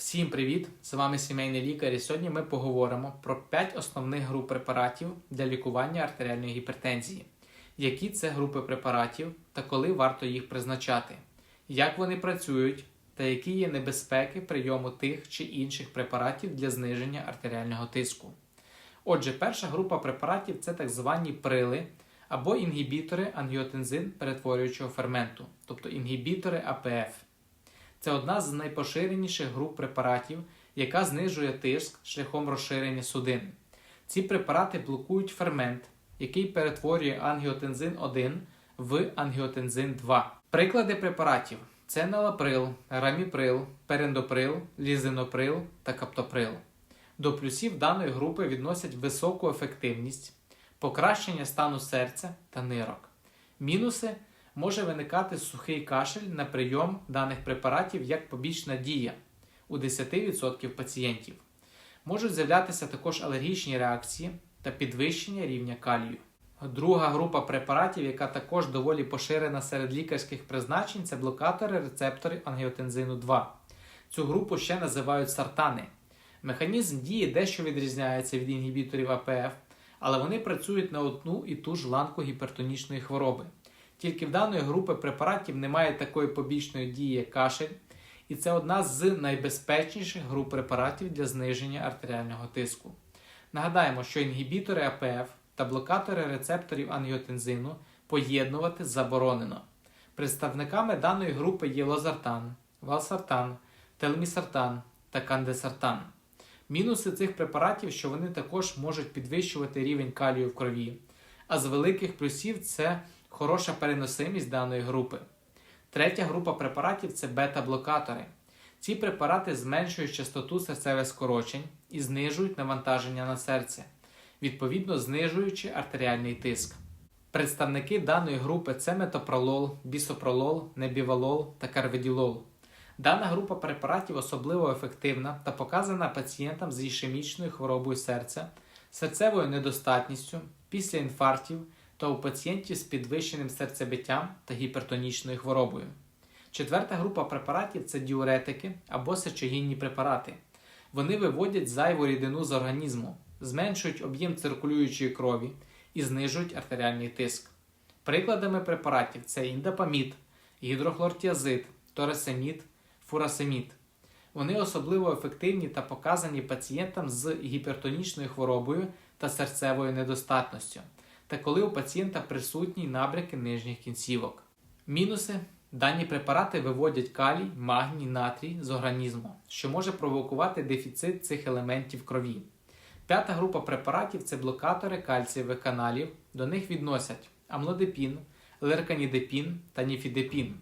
Всім привіт! З вами сімейний лікар. І сьогодні ми поговоримо про 5 основних груп препаратів для лікування артеріальної гіпертензії. Які це групи препаратів та коли варто їх призначати, як вони працюють та які є небезпеки прийому тих чи інших препаратів для зниження артеріального тиску. Отже, перша група препаратів це так звані прили або інгібітори ангіотензин перетворюючого ферменту, тобто інгібітори АПФ. Це одна з найпоширеніших груп препаратів, яка знижує тиск шляхом розширення судин. Ці препарати блокують фермент, який перетворює ангіотензин 1 в ангіотензин 2. Приклади препаратів це налаприл, раміприл, перендоприл, лізиноприл та каптоприл. До плюсів даної групи відносять високу ефективність, покращення стану серця та нирок. Мінуси може виникати сухий кашель на прийом даних препаратів як побічна дія у 10% пацієнтів. Можуть з'являтися також алергічні реакції та підвищення рівня калію. Друга група препаратів, яка також доволі поширена серед лікарських призначень, це блокатори рецепторів ангіотензину 2. Цю групу ще називають сартани. Механізм дії дещо відрізняється від інгібіторів АПФ, але вони працюють на одну і ту ж ланку гіпертонічної хвороби. Тільки в даної групи препаратів немає такої побічної дії, як кашель, і це одна з найбезпечніших груп препаратів для зниження артеріального тиску. Нагадаємо, що інгібітори АПФ та блокатори рецепторів ангіотензину поєднувати заборонено. Представниками даної групи є лозартан, валсартан, телмісартан та кандесартан. Мінуси цих препаратів, що вони також можуть підвищувати рівень калію в крові, а з великих плюсів це хороша переносимість даної групи. Третя група препаратів це бета-блокатори. Ці препарати зменшують частоту серцевих скорочень і знижують навантаження на серце, відповідно знижуючи артеріальний тиск. Представники даної групи це метопролол, бісопролол, небівалол та карведілол. Дана група препаратів особливо ефективна та показана пацієнтам з ішемічною хворобою серця, серцевою недостатністю, після інфарктів та у пацієнтів з підвищеним серцебиттям та гіпертонічною хворобою. Четверта група препаратів це діуретики або сечогінні препарати. Вони виводять зайву рідину з організму, зменшують об'єм циркулюючої крові і знижують артеріальний тиск. Прикладами препаратів це індапамід, гідрохлортіазид, торесемід, фурасемід. Вони особливо ефективні та показані пацієнтам з гіпертонічною хворобою та серцевою недостатністю, та коли у пацієнта присутні набряки нижніх кінцівок. Мінуси дані препарати виводять калій, магній, натрій з організму, що може провокувати дефіцит цих елементів крові. П'ята група препаратів це блокатори кальцієвих каналів. До них відносять амлодепін, лерканідепін та ніфідепін.